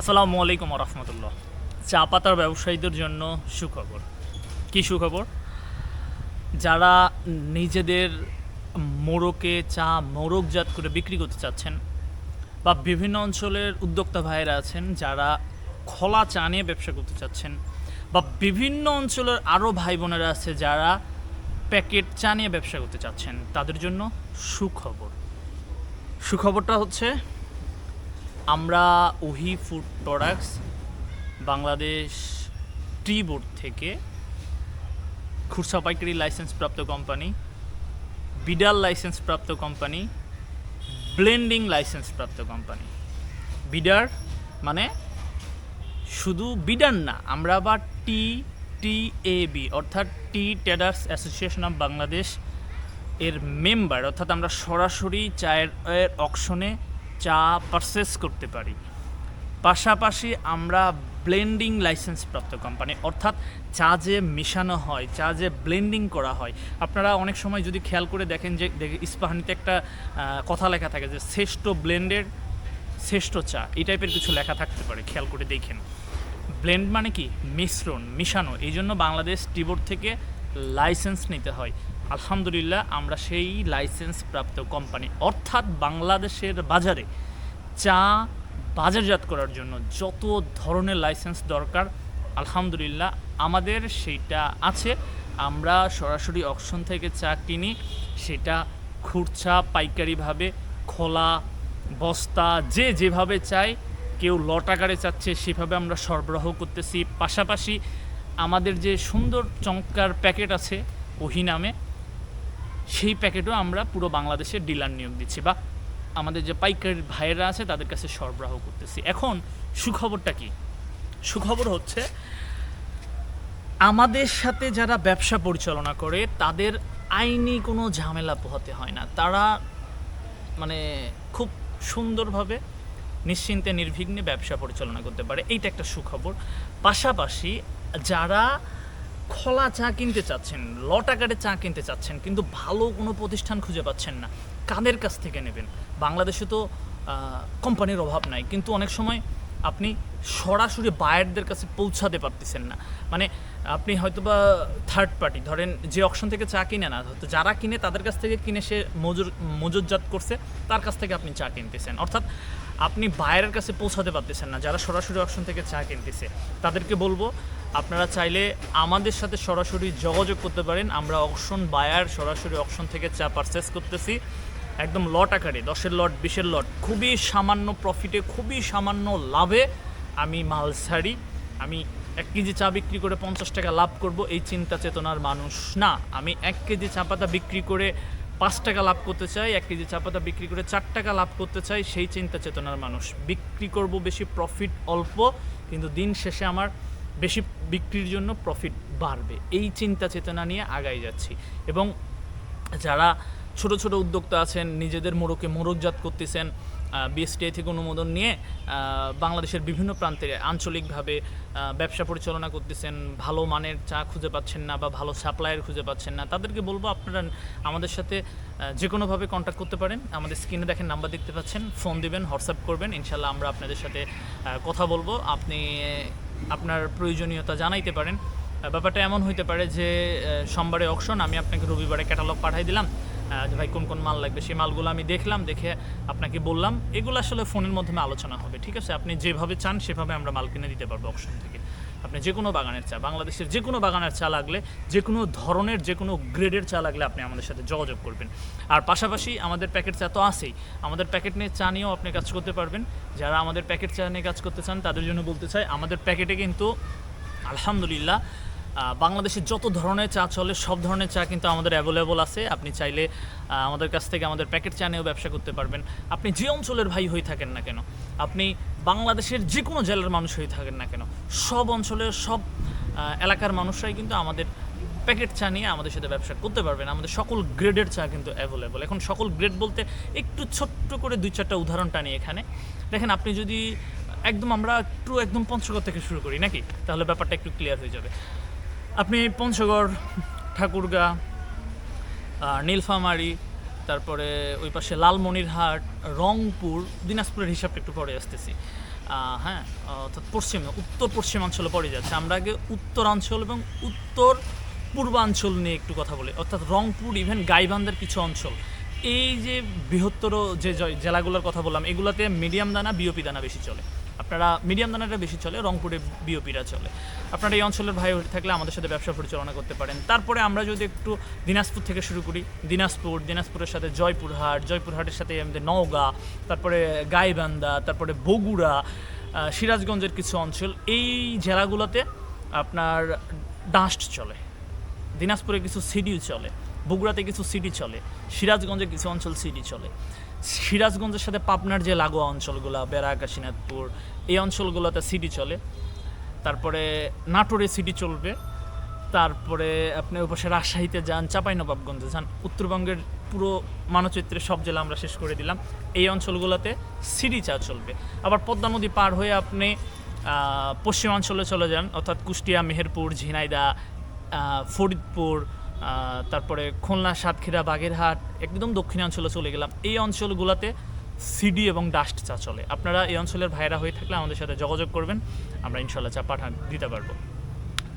আসসালামু আলাইকুম রহমতুল্লাহ চা পাতার ব্যবসায়ীদের জন্য সুখবর। কি সুখবর? যারা নিজেদের মোড়কে চা মোড়কজাত করে বিক্রি করতে চাচ্ছেন বা বিভিন্ন অঞ্চলের উদ্যোক্তা ভাইয়েরা আছেন, যারা খোলা চা নিয়ে ব্যবসা করতে চাচ্ছেন বা বিভিন্ন অঞ্চলের আরও ভাই বোনেরা আছে যারা প্যাকেট চা নিয়ে ব্যবসা করতে চাচ্ছেন, তাদের জন্য সুখবর। সুখবরটা হচ্ছে আমরা Ohi food products Bangladesh tea board থেকে খুরসা পাইকারি লাইসেন্স প্রাপ্ত কোম্পানি বিডাল লাইসেন্স প্রাপ্ত কোম্পানি ব্লেন্ডিং লাইসেন্স প্রাপ্ত কোম্পানি বিডার মানে শুধু বিডার না, আমরা আবার টি টি এ বি অর্থাৎ tea traders association of Bangladesh এর মেম্বার অর্থাৎ আমরা সরাসরি চায়ের অকশনে চা পারচেস করতে পারি। পাশাপাশি আমরা ব্লেন্ডিং লাইসেন্স প্রাপ্ত কোম্পানি অর্থাৎ চা যে মেশানো হয় চা যে ব্লেন্ডিং করা হয়। আপনারা অনেক সময় যদি খেয়াল করে দেখেন যে ইস্পাহানিতে একটা কথা লেখা থাকে যে, শ্রেষ্ঠ ব্লেন্ডের শ্রেষ্ঠ চা। এই টাইপের কিছু লেখা থাকতে পারে, খেয়াল করে দেখেন। ব্লেন্ড মানে কি? মিশ্রণ, মিশানো। এই জন্য বাংলাদেশ টিবোর্ড থেকে লাইসেন্স নিতে হয়। আলহামদুলিল্লাহ, আমরা সেই লাইসেন্স প্রাপ্ত কোম্পানি অর্থাৎ বাংলাদেশের বাজারে চা বাজারজাত করার জন্য যত ধরনের লাইসেন্স দরকার, আলহামদুলিল্লাহ, আমাদের সেইটা আছে। আমরা সরাসরি অকশন থেকে চা কিনি, সেটা খুরচা, পাইকারিভাবে, খোলা, বস্তা, যে যেভাবে চায় কেউ লট আকারে চাচ্ছে, সেভাবে আমরা সরবরাহ করতেছি। পাশাপাশি আমাদের যে সুন্দর চমৎকার প্যাকেট আছে, ওহি নামে সেই প্যাকেটও আমরা পুরো বাংলাদেশের ডিলার নিয়োগ দিচ্ছি বা আমাদের যে পাইকারি ভাইয়েরা আছে তাদের কাছে সরবরাহ করতেছি। এখন সুখবরটা কি? সুখবর হচ্ছে, আমাদের সাথে যারা ব্যবসা পরিচালনা করে, তাদের আইনি কোনো ঝামেলা পোহাতে হয় না। তারা মানে খুব সুন্দরভাবে নিশ্চিন্তে, নির্বিঘ্নে ব্যবসা পরিচালনা করতে পারে। এইটা একটা সুখবর। পাশাপাশি যারা খোলা চা কিনতে চাচ্ছেন লট আকারে চা কিনতে চাচ্ছেন, কিন্তু ভালো কোনো প্রতিষ্ঠান খুঁজে পাচ্ছেন না। কাদের কাছ থেকে নেবেন? বাংলাদেশে তো কোম্পানির অভাব নাই, কিন্তু অনেক সময় আপনি সরাসরি বায়ারদের কাছে পৌঁছাতে পারতেছেন না। মানে আপনি হয়তো বা থার্ড পার্টি ধরেন যে অকশন থেকে চা কিনে না, হয়তো যারা কিনে তাদের কাছ থেকে কিনে সে মজুর, মজুরজাত করছে, তার কাছ থেকে আপনি চা কিনতেছেন। অর্থাৎ আপনি বায়ারের কাছে পৌঁছাতে পারতেছেন না, যারা সরাসরি অপশন থেকে চা কিনতেছে। তাদেরকে বলব, আপনারা চাইলে আমাদের সাথে সরাসরি যোগাযোগ করতে পারেন। আমরা অপশন বায়ার সরাসরি অপশন থেকে চা পারচেস করতেছি। একদম লট আকারে, দশের লট বিশের লট খুবই সামান্য প্রফিটে খুবই সামান্য লাভে আমি মাল ছাড়ি। আমি এক কেজি চা বিক্রি করে পঞ্চাশ টাকা লাভ করব, এই চিন্তা চেতনার মানুষ না। আমি এক কেজি চা পাতা বিক্রি করে পাঁচ টাকা লাভ করতে চাই এক কেজি চা পাতা বিক্রি করে চার টাকা লাভ করতে চাই সেই চিন্তা চেতনার মানুষ। বিক্রি করব বেশি প্রফিট অল্প, কিন্তু দিন শেষে আমার বেশি বিক্রির জন্য প্রফিট বাড়বে। এই চিন্তা চেতনা নিয়ে আগাই যাচ্ছি। এবং যারা ছোট ছোট উদ্যোক্তা আছেন, নিজেদের মোড়কে মোড়কজাত করতেছেন বিএসটিআই থেকে অনুমোদন নিয়ে বাংলাদেশের বিভিন্ন প্রান্তে আঞ্চলিকভাবে ব্যবসা পরিচালনা করতেছেন, ভালো মানের চা খুঁজে পাচ্ছেন না বা ভালো সাপ্লায়ার খুঁজে পাচ্ছেন না। তাদেরকে বলব আপনারা আমাদের সাথে যে কোনোভাবে কন্ট্যাক্ট করতে পারেন। আমাদের স্ক্রিনে দেখেন নাম্বার দেখতে পাচ্ছেন। ফোন দিবেন হোয়াটসঅ্যাপ করবেন। ইনশাল্লাহ আমরা আপনাদের সাথে কথা বলব। আপনি আপনার প্রয়োজনীয়তা জানাইতে পারেন। ব্যাপারটা এমন হইতে পারে যে সোমবারে অকশন আমি আপনাকে রবিবারে ক্যাটালগ পাঠাই দিলাম। ভাই কোন কোন মাল লাগবে, সেই মালগুলো আমি দেখলাম, দেখে আপনাকে বললাম। এগুলো আসলে ফোনের মাধ্যমে আলোচনা হবে, ঠিক আছে? আপনি যেভাবে চান, সেভাবে আমরা মাল কিনে দিতে পারব অকশন থেকে। আপনি যে কোনো বাগানের চা, বাংলাদেশের যে কোনো বাগানের চা লাগলে, যে কোনো ধরনের, যে কোনো গ্রেডের চা লাগলে আপনি আমাদের সাথে যোগাযোগ করবেন। আর পাশাপাশি আমাদের প্যাকেট চা তো আছেই। আমাদের প্যাকেট নিয়ে চা নিয়েও আপনি কাজ করতে পারবেন। যারা আমাদের প্যাকেট চা নিয়ে কাজ করতে চান, তাদের জন্য বলতে চাই, আমাদের প্যাকেটে কিন্তু আলহামদুলিল্লাহ বাংলাদেশে যত ধরনের চা চলে, সব ধরনের চা কিন্তু আমাদের অ্যাভেলেবল আছে। আপনি চাইলে আমাদের কাছ থেকে আমাদের প্যাকেট চা নিয়েও ব্যবসা করতে পারবেন। আপনি যে অঞ্চলের ভাই হয়ে থাকেন না কেন, আপনি বাংলাদেশের যে কোনো জেলার মানুষ হয়ে থাকেন না কেন, সব অঞ্চলের সব এলাকার মানুষরাই কিন্তু আমাদের প্যাকেট চা নিয়ে আমাদের সাথে ব্যবসা করতে পারবেন। আমাদের সকল গ্রেডের চা কিন্তু অ্যাভেলেবল এখন সকল গ্রেড বলতে একটু ছোট্ট করে দুই চারটা উদাহরণ টানি এখানে। দেখেন, আপনি যদি একদম আমরা একটু একদম পঞ্চগড় থেকে শুরু করি, নাকি? তাহলে ব্যাপারটা একটু ক্লিয়ার হয়ে যাবে। আপনি পঞ্চগড়, ঠাকুরগা নীলফামারী, তারপরে ওই পাশে লালমনিরহাট, রংপুর, দিনাজপুরের হিসাবটা একটু পরে আসতেছি। হ্যাঁ অর্থাৎ পশ্চিম, উত্তর পশ্চিমাঞ্চলে পড়ে যাচ্ছে। আমরা আগে উত্তরাঞ্চল এবং উত্তর পূর্বাঞ্চল নিয়ে একটু কথা বলি। অর্থাৎ রংপুর ইভেন গাইবান্ধার কিছু অঞ্চল। এই যে বৃহত্তর যে জেলাগুলোর কথা বললাম, এগুলোতে মিডিয়াম দানা বিওপি দানা বেশি চলে। আপনারা মিডিয়াম দানাটা বেশি চলে, রংপুরে বিওপিরা চলে। আপনারা এই অঞ্চলের ভাই থাকলে আমাদের সাথে ব্যবসা পরিচালনা করতে পারেন। তারপরে আমরা যদি একটু দিনাজপুর থেকে শুরু করি, দিনাজপুর, দিনাজপুরের সাথে জয়পুরহাট, জয়পুরহাটের সাথে আমাদের নওগাঁ, তারপরে গাইবান্ধা, তারপরে বগুড়া সিরাজগঞ্জের কিছু অঞ্চল, এই জেলাগুলোতে আপনার ডাস্ট চলে। দিনাজপুরে কিছু সিডি চলে, বগুড়াতে কিছু সিডি চলে, সিরাজগঞ্জে কিছু অঞ্চল সিডি চলে। সিরাজগঞ্জের সাথে পাবনার যে লাগোয়া অঞ্চলগুলো বেড়া এই অঞ্চলগুলোতে সিটি চলে। তারপরে নাটোরে সিটি চলবে। তারপরে আপনি ওপাশে রাজশাহীতে যান, চাঁপাইনবাবগঞ্জে যান। উত্তরবঙ্গের পুরো মানচিত্রে সব জেলা আমরা শেষ করে দিলাম। এই অঞ্চলগুলোতে সিডি চা চলবে। আবার পদ্মা নদী পার হয়ে আপনি পশ্চিমাঞ্চলে চলে যান, অর্থাৎ কুষ্টিয়া, মেহেরপুর, ঝিনাইদা ফরিদপুর তারপরে খুলনা, সাতক্ষীরা, বাগেরহাট, একদম দক্ষিণাঞ্চলে চলে গেলাম। এই অঞ্চলগুলোতে সিডি এবং ডাস্ট চা চলে। আপনারা এই অঞ্চলের ভাইরা হয়ে থাকলে আমাদের সাথে যোগাযোগ করবেন, আমরা ইনশাল্লাহ চা পাঠান দিতে পারব।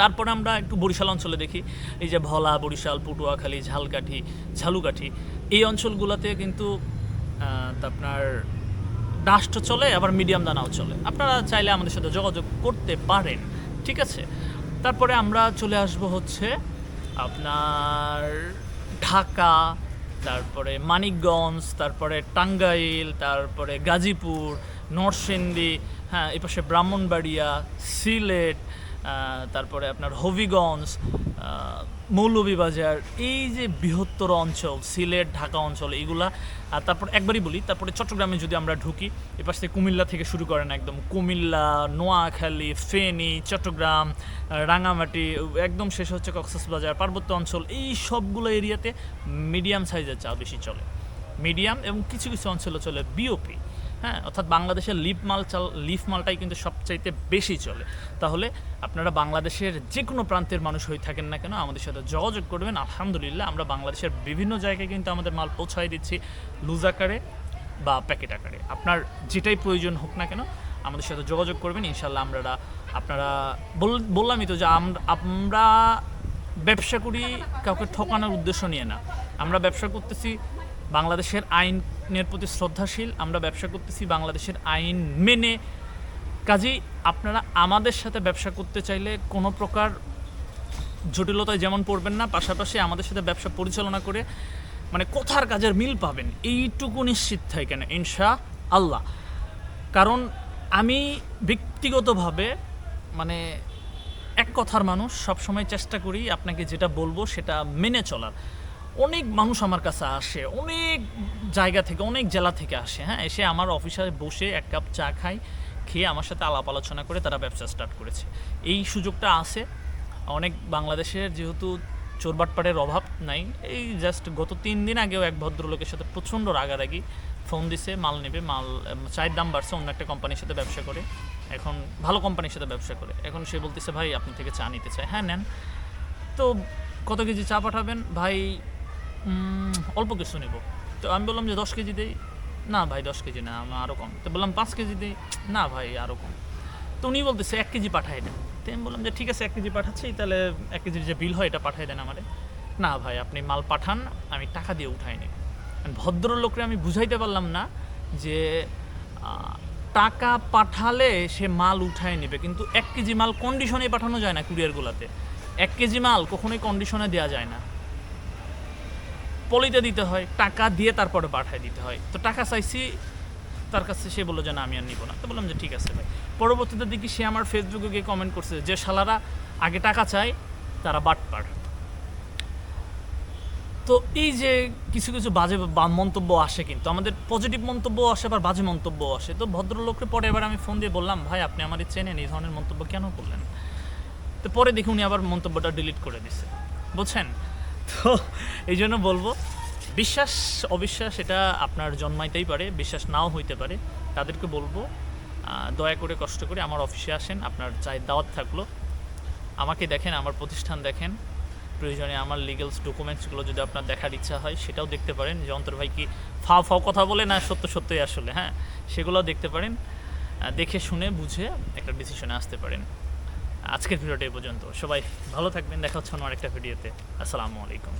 তারপরে আমরা একটু বরিশাল অঞ্চলে দেখি। এই যে ভলা, বরিশাল, পটুয়াখালী, ঝালকাঠি, ঝালুকাঠি, এই অঞ্চলগুলোতে কিন্তু আপনার ডাস্ট চলে, আবার মিডিয়াম দানাও চলে। আপনারা চাইলে আমাদের সাথে যোগাযোগ করতে পারেন, ঠিক আছে? তারপরে আমরা চলে আসব হচ্ছে আপনার ঢাকা তারপরে মানিকগঞ্জ তারপরে টাঙ্গাইল তারপরে গাজীপুর নরসিংদী হ্যাঁ এপাশে পাশে ব্রাহ্মণবাড়িয়া সিলেট তারপরে আপনার হবিগঞ্জ মৌলভীবাজার, এই যে বৃহত্তর অঞ্চল, সিলেট, ঢাকা অঞ্চল এইগুলা আর তারপর একবারই বলি, তারপরে চট্টগ্রামে যদি আমরা ঢুকি, এপাশ থেকে কুমিল্লা থেকে শুরু করেন একদম। কুমিল্লা, নোয়াখালী, ফেনী, চট্টগ্রাম রাঙামাটি একদম শেষ হচ্ছে কক্সবাজার, পার্বত্য অঞ্চল, এই সবগুলো এরিয়াতে মিডিয়াম সাইজের চা বেশি চলে। মিডিয়াম এবং কিছু কিছু অঞ্চলে চলে বিওপি হ্যাঁ অর্থাৎ বাংলাদেশের লিপ মাল চাল, লিফ মালটাই কিন্তু সবচাইতে বেশি চলে। তাহলে আপনারা বাংলাদেশের যে কোনো প্রান্তের মানুষ হয়ে থাকেন না কেন, আমাদের সাথে যোগাযোগ করবেন। আলহামদুলিল্লাহ, আমরা বাংলাদেশের বিভিন্ন জায়গায় কিন্তু আমাদের মাল পৌঁছায় দিচ্ছি, লুজ আকারে বা প্যাকেট আকারে। আপনার যেটাই প্রয়োজন হোক না কেন, আমাদের সাথে যোগাযোগ করবেন। ইনশাল্লাহ আমরা আপনারা বল- বললামই তো যে আমরা ব্যবসা করি, কাউকে ঠকানোর উদ্দেশ্য নিয়ে না। আমরা ব্যবসা করতেছি বাংলাদেশের আইনের প্রতি শ্রদ্ধাশীল, আমরা ব্যবসা করতেছি বাংলাদেশের আইন মেনে। কাজেই আপনারা আমাদের সাথে ব্যবসা করতে চাইলে কোনো প্রকার জটিলতায় যেমন পড়বেন না, পাশাপাশি আমাদের সাথে ব্যবসা পরিচালনা করে মানে কোথার কাজের মিল পাবেন। এইটুকু নিশ্চিত থাকে কেন? ইনশা আল্লাহ কারণ আমি ব্যক্তিগতভাবে মানে এক কথার মানুষ, সবসময় চেষ্টা করি আপনাকে যেটা বলব সেটা মেনে চলার। অনেক মানুষ আমার কাছে আসে, অনেক জায়গা থেকে, অনেক জেলা থেকে আসে হ্যাঁ? এসে আমার অফিসে বসে এক কাপ চা খায় খেয়ে আমার সাথে আলাপ আলোচনা করে তারা ব্যবসা স্টার্ট করেছে। এই সুযোগটা আছে। অনেক বাংলাদেশের যেহেতু চোরবাটপাটের অভাব নাই, এই জাস্ট গত তিন দিন আগেও এক ভদ্রলোকের সাথে প্রচণ্ড রাগারাগি ফোন দিছে, মাল নেবে, মাল চায়ের দাম বাড়ছে, অন্য একটা কোম্পানির সাথে ব্যবসা করে। এখন ভালো কোম্পানির সাথে ব্যবসা করে। এখন সে বলতেছে, ভাই, আপনি থেকে চা নিতে চায় হ্যাঁ নেন। তো কত কেজি চা পাঠাবেন? ভাই অল্প কিছু নেব। তো আমি বললাম যে দশ কেজি দেই। না ভাই, দশ কেজি না, আমার আরও কম। তো বললাম, পাঁচ কেজি দেই। না ভাই আরও কম। তো উনি বলতেছে, এক কেজি পাঠাই দেন। তো আমি বললাম যে, ঠিক আছে, এক কেজি পাঠাচ্ছি। তাহলে এক কেজির যে বিল হয়, এটা পাঠাই দেন আমারে। না ভাই, আপনি মাল পাঠান, আমি টাকা দিয়ে উঠাই নিই ভদ্রলোকরে আমি বুঝাইতে পারলাম না যে টাকা পাঠালে সে মাল উঠায় নেবে। কিন্তু এক কেজি মাল কন্ডিশনে পাঠানো যায় না কুরিয়ারগুলোতে। এক কেজি মাল কখনোই কন্ডিশনে দেওয়া যায় না। পলিতে দিতে হয়, টাকা দিয়ে তারপরে পাঠায় দিতে হয়। তো টাকা চাইছি, তার কাছে সে বলল যে না, আমি আর নিব না। তো বললাম যে ঠিক আছে ভাই। পরবর্তীতে দেখি সে আমার ফেসবুকে গিয়ে কমেন্ট করছে যে, শালারা, আগে টাকা চায় তারা বাটপার তো এই যে কিছু কিছু বাজে মন্তব্য আসে কিন্তু, আমাদের পজিটিভ মন্তব্য আসে, আবার বাজে মন্তব্য আসে। তো ভদ্রলোককে পরে এবার আমি ফোন দিয়ে বললাম, ভাই, আপনি আমার চেনেন, এই ধরনের মন্তব্য কেন করলেন? তো পরে দেখি উনি আবার মন্তব্যটা ডিলিট করে দিছে। বুঝছেন? তো এই জন্য বলব, বিশ্বাস, অবিশ্বাস এটা আপনার জন্মাইতেই পারে, বিশ্বাস নাও হইতে পারে। তাদেরকে বলব দয়া করে কষ্ট করে আমার অফিসে আসেন, আপনার চাই দাওয়াত থাকল। আমাকে দেখেন, আমার প্রতিষ্ঠান দেখেন। প্রয়োজনে আমার লিগেলস ডকুমেন্টসগুলো যদি আপনার দেখার ইচ্ছা হয়, সেটাও দেখতে পারেন। যে অন্তর ভাই কি ফাও ফাও কথা বলে না সত্য সত্যই আসলে হ্যাঁ? সেগুলোও দেখতে পারেন। দেখে শুনে, বুঝে একটা ডিসিশনে আসতে পারেন। আজকের ভিডিওটা এই পর্যন্ত। সবাই ভালো থাকবেন দেখা হচ্ছে অন্য আরেকটা ভিডিওতে। আসসালামু আলাইকুম।